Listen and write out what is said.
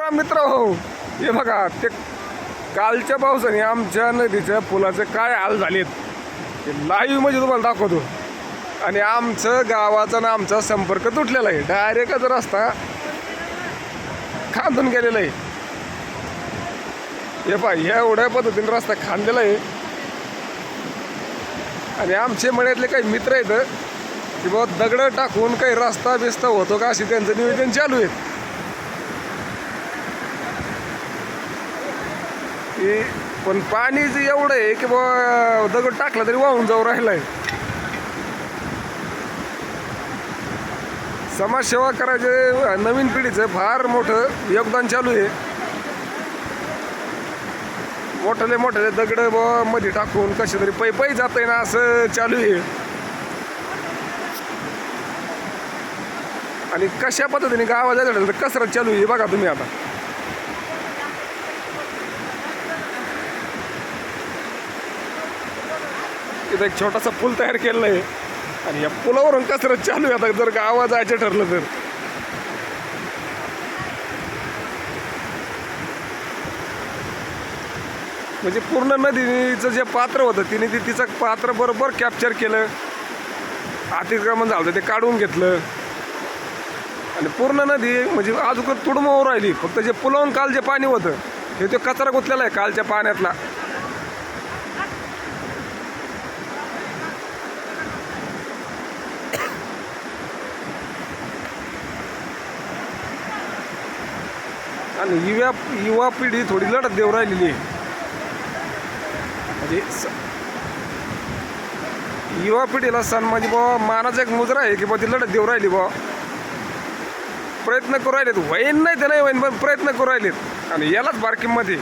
मित्र हो. हे बघा ते कालच्या पावसाने आमच्या नदीच्या पुलाचे काय हाल झालेत ते लाईव्ह म्हणजे तुम्हाला दाखवतो. आणि आमचं गावाचा ना आमचा संपर्क तुटलेला आहे. डायरेक्टच रस्ता खांदून गेलेला आहे. हे पा ह्या एवढ्या पद्धतीने रस्ता खांदलेला आहे. आणि आमचे मळ्यातले काही मित्र आहेत की बाबा दगडं टाकून काही रस्ता बिस्ता होतो का असे त्यांचं नियोजन चालू आहे. की पण पाणी जे एवढं आहे की बा दगड टाकला तरी वाहून जाऊ राहिलाय. समाजसेवा करायचे नवीन पिढीचं फार मोठं योगदान चालू आहे. मोठले मोठले दगड ब मध्ये टाकून कसे तरी पै पै जात ना असं चालू आहे. आणि कशा पद्धतीने गावात जायचं तर कसरत चालू आहे बघा तुम्ही आता. तिथं एक छोटासा पूल तयार केलेला आहे. आणि या पुलावरून कसरत चालू आहे. आता जर गावात जायचं ठरलं तर. म्हणजे पूर्ण नदीचं जे पात्र होतं तिने ते तिचं पात्र बरोबर कॅप्चर केलं. अतिक्रमण झालं ते काढून घेतलं. आणि पूर्ण नदी म्हणजे अजून तुडमोवर राहिली. फक्त जे पुलावून काल जे पाणी होतं हे ते कचरा गुतलेला आहे कालच्या पाण्यातला. आणि युवा युवा पिढी थोडी लढत देऊ राहिलेली आहे. म्हणजे स युवा पिढीला सण म्हणजे बा मानाचा एक मुजरा आहे की बा ती लढत देऊ राहिली बा प्रयत्न करू राहिलेत. वैन नाही ते नाही वैन पण प्रयत्न करू राहिलेत. आणि यालाच बारकीमध्ये